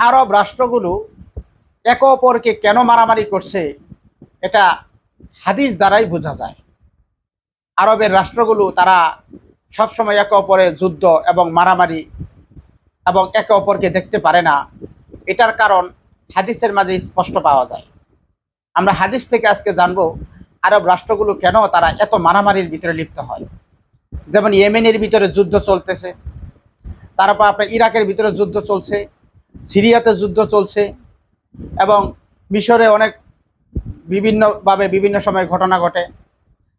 আরব রাষ্ট্রগুলো একে অপরকে কেন মারামারি করছে, এটা হাদিস দ্বারাই বোঝা যায়। আরবের রাষ্ট্রগুলো তারা সবসময় একে অপরে যুদ্ধ এবং মারামারি এবং একে অপরকে দেখতে পারে না। এটার কারণ হাদিসের মাঝে স্পষ্ট পাওয়া যায়। আমরা হাদিস থেকে আজকে জানব আরব রাষ্ট্রগুলো কেন তারা এত মারামারির ভিতরে লিপ্ত হয়। যেমন ইয়েমেনের ভিতরে যুদ্ধ চলতেছে, তারপর আপনার ইরাকের ভিতরে যুদ্ধ চলছে সিরিয়াতে যুদ্ধ চলছে এবং মিশরে অনেক বিভিন্নভাবে বিভিন্ন সময় ঘটনা ঘটে।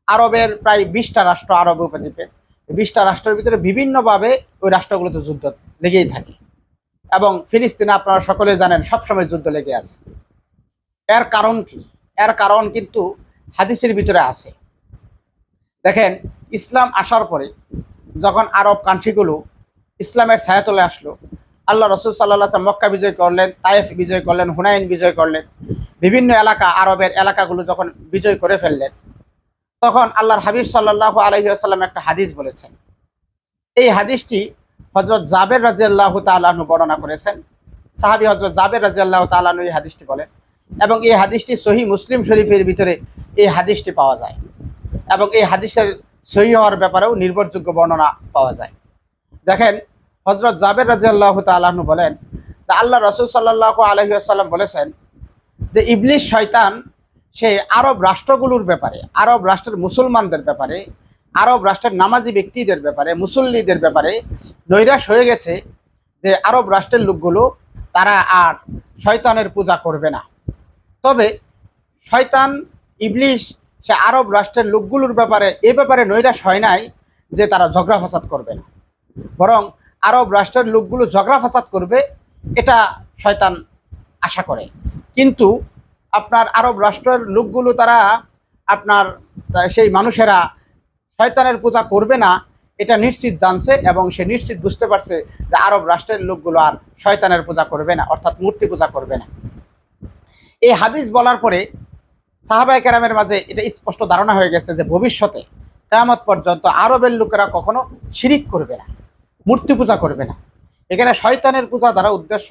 আরবের প্রায় বিশটা রাষ্ট্র আরব উপদ্বীপে। বিশটা রাষ্ট্রের ভিতরে বিভিন্নভাবে ওই রাষ্ট্রগুলোতে যুদ্ধ লেগেই থাকে। এবং ফিলিস্তিনে আপনারা সকলে জানেন, সবসময় যুদ্ধ লেগে আছে। এর কারণ কি? এর কারণ কিন্তু হাদিসের ভিতরে আছে। দেখেন, ইসলাম আসার পরে যখন আরব কান্ট্রিগুলো ইসলামের ছায়াতলে আসলো আল্লাহ রসুল সাল্লাহ মক্কা বিজয় করলেন, তায়েফ বিজয় করলেন, হুনাইন বিজয় করলেন। বিভিন্ন এলাকা, আরবের এলাকাগুলো যখন বিজয় করে ফেললেন, তখন আল্লাহর হাবিব সাল্লাহ আলহিহাসাল্লাম একটা হাদিস বলেছেন। এই হাদিসটি হজরত জাবের রাজিয়াল্লাহ তালাহনু বর্ণনা করেছেন। সাহাবি হজরত জাবের রাজিয়াল্লাহ তালাহনু এই হাদিসটি বলেন এবং এই হাদিসটি সহি মুসলিম শরীফের ভিতরে এই হাদিসটি পাওয়া যায় এবং এই হাদিসের সহি হওয়ার ব্যাপারেও নির্ভরযোগ্য বর্ণনা পাওয়া যায়। দেখেন হজরত জাবের রাজিয়াল্লাহ তালাহনু বলেন, তা আল্লাহ রসুল সাল্লাহ আলহিহাসাল্লাম বলেছেন যে ইবলিশ শয়তান, সে আরব রাষ্ট্রগুলোর ব্যাপারে, আরব রাষ্ট্রের মুসলমানদের ব্যাপারে, আরব রাষ্ট্রের নামাজি ব্যক্তিদের ব্যাপারে, মুসল্লিদের ব্যাপারে নৈরাশ হয়ে গেছে যে আরব রাষ্ট্রের লোকগুলো, তারা আর শয়তানের পূজা করবে না। তবে শয়তান ইবলিশ সে আরব রাষ্ট্রের লোকগুলোর ব্যাপারে, এ ব্যাপারে নৈরাশ হয় নাই যে তারা ঝগড়া ফাসাদ করবে না। বরং আরব রাষ্ট্রের লোকগুলো ঝগড়া ফাসাদ করবে, এটা শয়তান আশা করে। কিন্তু আপনার আরব রাষ্ট্রের লোকগুলো তারা আপনার সেই মানুষেরা শয়তানের পূজা করবে না, এটা নিশ্চিত জানছে এবং সে নিশ্চিত বুঝতে পারছে যে আরব রাষ্ট্রের লোকগুলো আর শয়তানের পূজা করবে না, অর্থাৎ মূর্তি পূজা করবে না। এই হাদিস বলার পরে সাহাবাই কেরামের মাঝে এটা স্পষ্ট ধারণা হয়ে গেছে যে ভবিষ্যতে, কেয়ামত পর্যন্ত আরবের লোকেরা কখনো শিরিক করবে না। মূর্তি পূজা করবে না। এখানে শয়তানের পূজা দ্বারা উদ্দেশ্য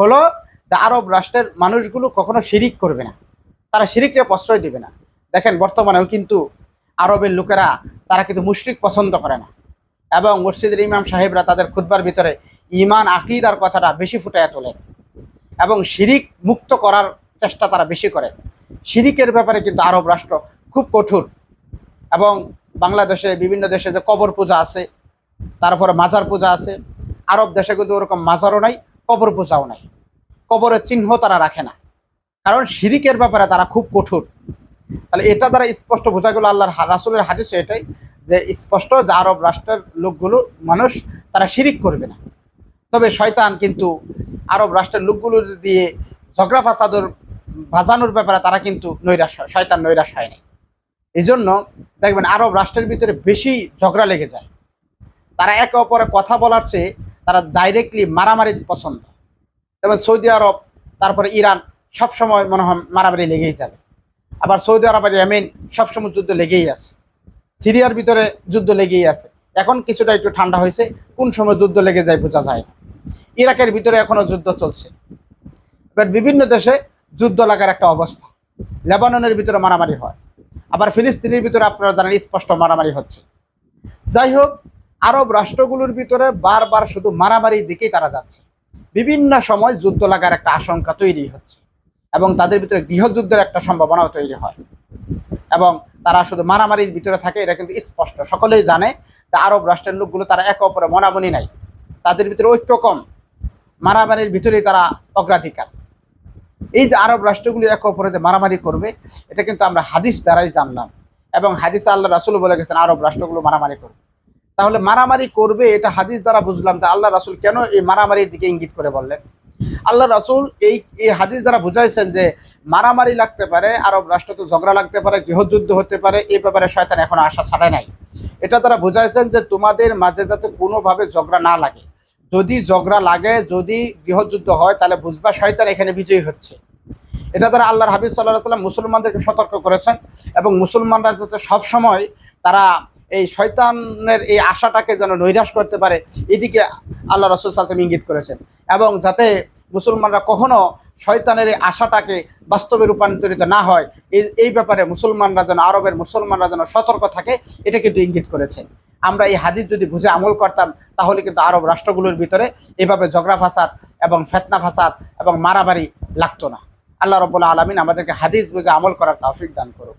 হলো যে আরব রাষ্ট্রের মানুষগুলো কখনো শিরিক করবে না। তারা শিরিককে প্রশ্রয় দিবে না। দেখেন, বর্তমানেও কিন্তু আরবের লোকেরা, তারা কিন্তু মুশরিক পছন্দ করে না। এবং মসজিদের ইমাম সাহেবরা তাদের খুদ্বার ভিতরে ইমান আকিদার কথাটা বেশি ফুটাইয়া তোলেন এবং শিরিক মুক্ত করার চেষ্টা তারা বেশি করেন শিরিকের ব্যাপারে কিন্তু আরব রাষ্ট্র খুব কঠোর। এবং বাংলাদেশে বিভিন্ন দেশে যে কবর পূজা আছে তারপরে মাজার পূজা আছে। আরব দেশে কিন্তু ওরকম মাজারও নাই, কবর পূজাও নাই। কবরের চিহ্ন তারা রাখে না। কারণ শিরিকের ব্যাপারে তারা খুব কঠোর। তাহলে এটা দ্বারা স্পষ্ট বোঝা গেল আল্লাহর রাসূলের হাদিস এটাই যে স্পষ্ট যে আরব রাষ্ট্রের লোকগুলো, মানুষ তারা শিরিক করবে না। তবে শয়তান কিন্তু আরব রাষ্ট্রের লোকগুলো দিয়ে ঝগড়া ফাসাদর বাজানোর ব্যাপারে তারা কিন্তু নৈরাশ শয়তান নৈরাশ হয় নাই। এই জন্য দেখবেন আরব রাষ্ট্রের ভিতরে বেশি ঝগড়া লেগে যায়। তারা একে অপরে কথা বলার চেয়ে তারা ডাইরেক্টলি মারামারি পছন্দ। যেমন সৌদি আরব, তারপরে ইরান সবসময় মনে হয় মারামারি লেগেই যাবে। আবার সৌদি আরব আর ইয়েমেন সবসময় যুদ্ধ লেগেই আছে। সিরিয়ার ভিতরে যুদ্ধ লেগেই আছে। এখন কিছুটা একটু ঠান্ডা হয়েছে, কোন সময় যুদ্ধ লেগে যায় বোঝা যায় না। ইরাকের ভিতরে এখনও যুদ্ধ চলছে। এবার বিভিন্ন দেশে যুদ্ধ লাগার একটা অবস্থা। লেবাননের ভিতরে মারামারি হয়। আবার ফিলিস্তিনের ভিতরে আপনারা জানেন স্পষ্ট মারামারি হচ্ছে। যাই হোক আরব রাষ্ট্রগুলোর ভিতরে বারবার শুধু মারামারির দিকেই তারা যাচ্ছে। বিভিন্ন সময় যুদ্ধ লাগার একটা আশঙ্কা তৈরি হচ্ছে এবং তাদের ভিতরে গৃহযুদ্ধের একটা সম্ভাবনাও তৈরি হয়। এবং তারা শুধু মারামারির ভিতরে থাকে, এটা কিন্তু স্পষ্ট। সকলেই জানে যে আরব রাষ্ট্রের লোকগুলো তারা একে অপরে মনামনি নাই। তাদের ভিতরে ঐক্য কম, মারামারির ভিতরেই তারা অগ্রাধিকার। এই যে আরব রাষ্ট্রগুলো একে অপরে যে মারামারি করবে, এটা কিন্তু আমরা হাদিস দ্বারাই জানলাম। এবং হাদিসে আল্লাহ রাসুল বলে গেছেন, আরব রাষ্ট্রগুলো মারামারি করবে। তাহলে মারামারি করবে এটা হাদিস দ্বারা বুঝলাম যে আল্লাহ রাসুল কেন এই মারামারির দিকে ইঙ্গিত করে বললেন? আল্লাহ রাসুল এই এই হাদিস দ্বারা বুঝাইছেন যে মারামারি লাগতে পারে, আরব রাষ্ট্র তো ঝগড়া লাগতে পারে, গৃহযুদ্ধ হতে পারে এই ব্যাপারে শয়তান এখনও আশা ছাড়ে নাই। এটা তারা বুঝাইছেন যে তোমাদের মাঝে যাতে কোনোভাবে ঝগড়া না লাগে। যদি ঝগড়া লাগে, যদি গৃহযুদ্ধ হয়, তাহলে বুঝবা শয়তান এখানে বিজয়ী হচ্ছে। এটা তারা আল্লাহর হাবিব সাল্লাহ সাল্লাম মুসলমানদেরকে সতর্ক করেছেন এবং মুসলমানরা যাতে সবসময় তারা এই শয়তানের এই আশাটাকে যেন নৈরাশ করতে পারে, এদিকে আল্লাহ রসুল সাসেম ইঙ্গিত করেছেন। এবং যাতে মুসলমানরা কখনো শয়তানের এই আশাটাকে বাস্তবে রূপান্তরিত না হয়, এই এই ব্যাপারে মুসলমানরা যেন, আরবের মুসলমানরা যেন সতর্ক থাকে, এটা কিন্তু ইঙ্গিত করেছেন। আমরা এই হাদিস যদি বুঝে আমল করতাম, তাহলে কিন্তু আরব রাষ্ট্রগুলোর ভিতরে এভাবে ঝগড়া ফাসাদ এবং ফেতনা ফাসাদ এবং মারামারি লাগতো না। আল্লাহ রব্বুল্লাহ আলমিন আমাদেরকে হাদিস বুঝে আমল করার তৌফিক দান করুক।